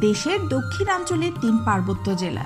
দেশের দক্ষিণাঞ্চলের তিন পার্বত্য জেলা।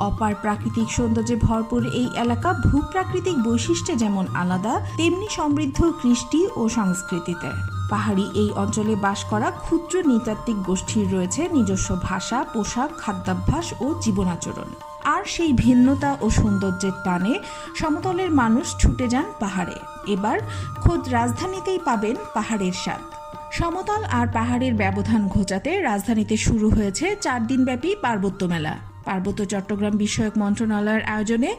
অপার প্রাকৃতিক সৌন্দর্যে ভরপুর এই এলাকা ভূপ্রাকৃতিক বৈশিষ্ট্যে যেমন আলাদা, তেমনি সমৃদ্ধ কৃষ্টি ও সংস্কৃতিতে। পাহাড়ি এই অঞ্চলে বাস করা ক্ষুদ্র নৃতাত্ত্বিক গোষ্ঠীর রয়েছে নিজস্ব ভাষা, পোশাক, খাদ্যাভ্যাস ও জীবনাচরণ। আর সেই ভিন্নতা ও সৌন্দর্যের টানে সমতলের মানুষ ছুটে যান পাহাড়ে। এবার খোদ রাজধানীতেই পাবেন পাহাড়ের স্বাদ। সমতল আর পাহাড়ের ব্যবধান ঘোচাতে রাজধানীতে শুরু হয়েছে চার দিনব্যাপী পার্বত্য মেলা। পার্বত্য চট্টগ্রাম বিষয়ক মন্ত্রণালয়ের আয়োজনে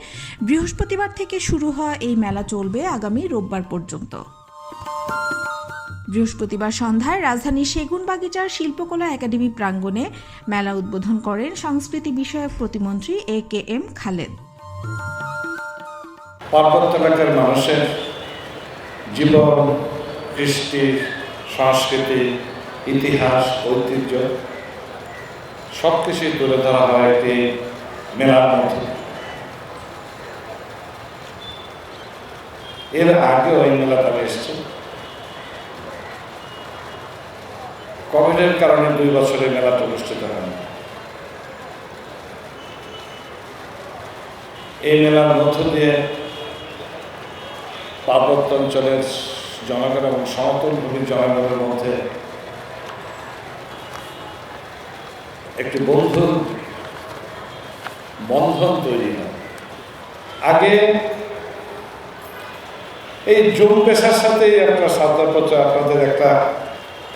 বৃহস্পতিবার থেকে শুরু হওয়া এই মেলা চলবে আগামী রোববার পর্যন্ত। বৃহস্পতিবার সন্ধ্যায় রাজধানীর সেগুনবাগিচার শিল্পকলা একাডেমি প্রাঙ্গণে মেলা উদ্বোধন করেন সংস্কৃতি বিষয়ক প্রতিমন্ত্রী এ কে এম খালেদ। পার্বত্য এলাকার মানুষের জীবন কৃষ্টি সংস্কৃতি, ইতিহাস, ঐতিহ্য সব কিছুই তুলে ধরা হয় একটি মেলার মধ্যে। এর আগেও এই মেলাটা এসছে। কোভিডের কারণে দুই বছরে মেলাটা অনুষ্ঠিত হয়নি। এই মেলার মধ্য দিয়ে পার্বত্য অঞ্চলের জনগণ এবং সমতল ভূমির জনগণের মধ্যে একটি বন্ধুর বন্ধন তৈরি হয়। আগে এই জুম পেশার সাথেই একটা সাধ্যাপত্র আপনাদের একটা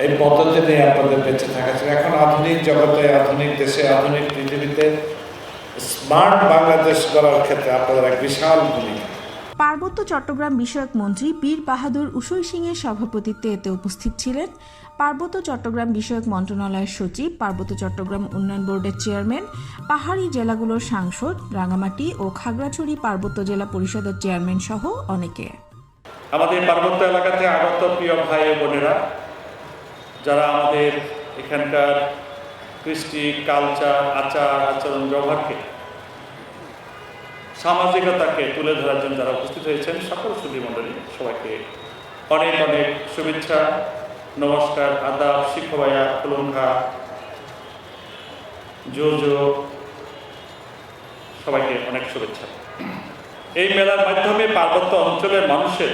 এই পদ্ধতি নিয়ে আপনাদের বেঁচে থাকা ছিল। এখন আধুনিক জগতে, আধুনিক দেশে, আধুনিক পৃথিবীতে স্মার্ট বাংলাদেশ করার ক্ষেত্রে আপনাদের এক বিশাল ভূমিকা। পার্বত্য চট্টগ্রাম বিষয়ক মন্ত্রী বীর বাহাদুর উসই সিং এর সভাপতিত্বে এতে উপস্থিত ছিলেন। পার্বত্য চট্টগ্রাম বিষয়ক মন্ত্রণালয়ের সচিব, পার্বত্য চট্টগ্রাম উন্নয়ন বোর্ডের চেয়ারম্যান, পাহাড়ি জেলাগুলোর সাংসদ, রাঙামাটি ও খাগড়াছড়ি পার্বত্য জেলা পরিষদের চেয়ারম্যান সহ অনেকে। আমাদের পার্বত্য এলাকাতে আগত প্রিয় ভাই বোনেরা, যারা আমাদের এখানকার কৃষ্টি, কালচার, আচার, আচরণ, ব্যবহারকে সামাজিকতাকে তুলে ধরার জন্য যারা উপস্থিত হয়েছেন, সকল সুধী মণ্ডলী, সবাইকে অনেক অনেক শুভেচ্ছা, নমস্কার, আদাব শিক্ষবায়া কুলঙ্ঘা জো জো সবাইকে অনেক শুভেচ্ছা। এই মেলার মাধ্যমে পার্বত্য অঞ্চলের মানুষের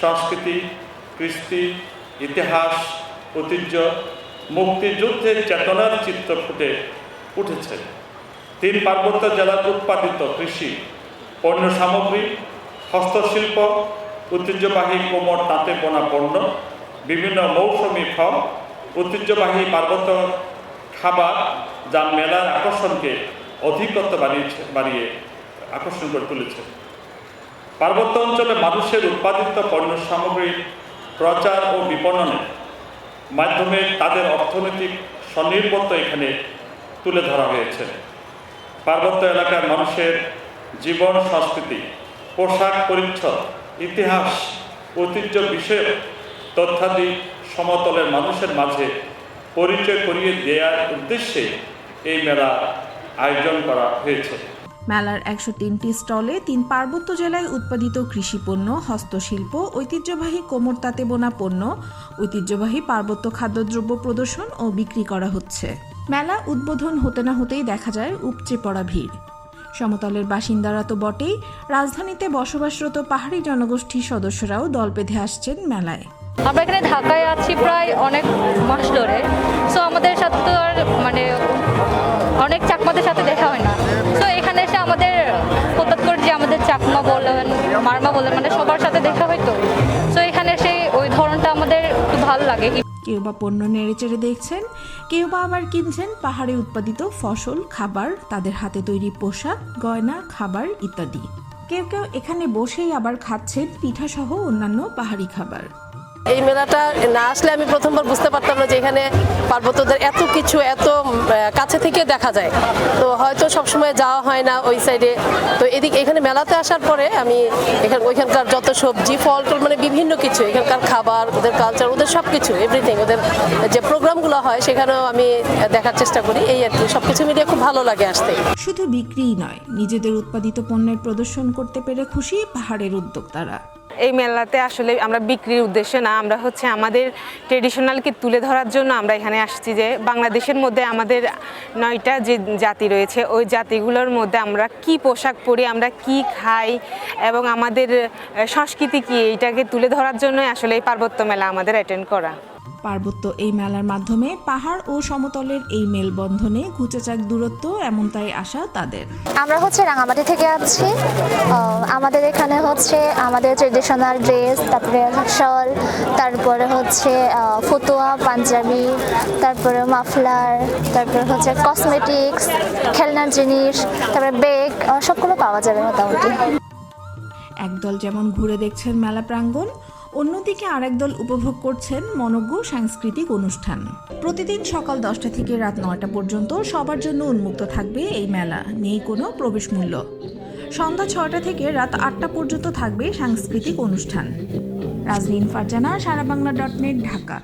সংস্কৃতি, কৃষ্টি, ইতিহাস, ঐতিহ্য, মুক্তিযুদ্ধের চেতনার চিত্র ফুটে উঠেছে। তিন পার্বত্য জেলার উৎপাদিত কৃষি, পণ্য সামগ্রী, হস্তশিল্প, ঐতিহ্যবাহী কোমর, তাঁতে বোনা পণ্য, বিভিন্ন মৌসুমি ফল, ঐতিহ্যবাহী পার্বত্য খাবার যা মেলার আকর্ষণকে অধিকত্ব বাড়িয়েছে বাড়িয়ে আকর্ষণ করে তুলেছে। পার্বত্য অঞ্চলে মানুষের উৎপাদিত পণ্য সামগ্রীর প্রচার ও বিপণনের মাধ্যমে তাদের অর্থনৈতিক স্বনির্ভরতা এখানে তুলে ধরা হয়েছে। পার্বত্য এলাকার মানুষের জীবন, সংস্কৃতি, পোশাক, পরিচ্ছদ, ইতিহাস, ঐতিহ্য বিষয়ক তথ্যাদি সমতলের মানুষের মাঝে পরিচয় করিয়ে দেওয়ার উদ্দেশ্যে এই মেলা আয়োজন করা হয়েছে। মেলার একশো তিনটি স্টলে তিন পার্বত্য জেলায় উৎপাদিত কৃষিপণ্য হস্তশিল্প, ঐতিহ্যবাহী কোমর তাঁতে বোনা পণ্য, ঐতিহ্যবাহী পার্বত্য খাদ্যদ্রব্য প্রদর্শন ও বিক্রি করা হচ্ছে। মেলা উদ্বোধন হতে না হতেই দেখা যায় উপচে পড়া ভিড়। সমতলের বাসিন্দারা তো বটেই, রাজধানীতে বসবাসরত পাহাড়ি জনগোষ্ঠীর সদস্যরাও দল বেঁধে আসছেন মেলায়। আমরা এখানে ঢাকায় আছি প্রায় অনেক মাস ধরে সো আমাদের সাথে তো আর মানে অনেক চাকমাদের সাথে দেখা হয় না। সো এখানে এসে আমাদের হঠাৎ করে যে আমাদের চাকমা বলেন মারমা বলেন মানে সবার সাথে দেখা হয় তো। সো এখানে সেই ওই ধরনটা আমাদের একটু ভালো লাগে। কেউ বা পণ্য নেড়েচেড়ে দেখছেন, কেউ বা আবার কিনছেন পাহাড়ে উৎপাদিত ফসল, খাবার, তাদের হাতে তৈরি পোশাক, গয়না, খাবার ইত্যাদি। কেউ কেউ এখানে বসেই আবার খাচ্ছেন পিঠাসহ অন্যান্য পাহাড়ি খাবার। এই মেলাটা না আসলে আমি প্রথমবার বুঝতে পারতাম না যে এখানে পার্বত্যদের এত কিছু, এত কাছে থেকে দেখা যায়। তো হয়তো সবসময় যাওয়া হয় না ওই সাইডে তো এদিকে, এখানে মেলাতে আসার পরে আমি এখানে, ওইখানকার যত সবজি, ফল টল মানে বিভিন্ন কিছু, এখানকার খাবার, ওদের কালচার ওদের সব কিছু এভরিথিং ওদের যে প্রোগ্রামগুলো হয় সেখানেও আমি দেখার চেষ্টা করি। এই আর কি সব কিছু মিলিয়ে খুব ভালো লাগে আসতে। শুধু বিক্রিই নয়, নিজেদের উৎপাদিত পণ্যের প্রদর্শন করতে পেরে খুশি পাহাড়ের উদ্যোক্তারা। এই মেলাতে আসলে আমরা বিক্রির উদ্দেশ্যে না, আমরা হচ্ছে আমাদের ট্রেডিশনালকে তুলে ধরার জন্য আমরা এখানে আসছি যে বাংলাদেশের মধ্যে আমাদের নয়টা যে জাতি রয়েছে, ওই জাতিগুলোর মধ্যে আমরা কি পোশাক পরি, আমরা কি খাই এবং আমাদের সংস্কৃতি কি, এইটাকে তুলে ধরার জন্যই আসলে এই পার্বত্য মেলা আমাদের অ্যাটেন্ড করা। পার্বত্য এই মেলার মাধ্যমে পাহাড় ও সমতলের এই মেলবন্ধনে ঘুচেচাক দূরত্ব এমনটাই আশা তাদের। আমরা হচ্ছে রাঙামাটি থেকে আসছি। আমাদের এখানে হচ্ছে আমাদের ট্রেডিশনাল ড্রেস তারপরে শল তারপরে হচ্ছে ফতুয়া পাঞ্জাবি তারপরে মাফলার তারপরে হচ্ছে কসমেটিক্স খেলনার জিনিস তারপরে বেগ সবগুলো পাওয়া যাবে মোটামুটি। একদল যেমন ঘুরে দেখছেন মেলা প্রাঙ্গণ অন্যদিকে আরেক দল উপভোগ করছেন মনজ্ঞ সাংস্কৃতিক অনুষ্ঠান। প্রতিদিন সকাল দশটা থেকে রাত নয়টা পর্যন্ত সবার জন্য উন্মুক্ত থাকবে এই মেলা, নেই কোনো প্রবেশ মূল্য। সন্ধ্যা ছটা থেকে রাত আটটা পর্যন্ত থাকবে সাংস্কৃতিক অনুষ্ঠান। Rajneen Farzana Sara Bangla dot net, Dhaka.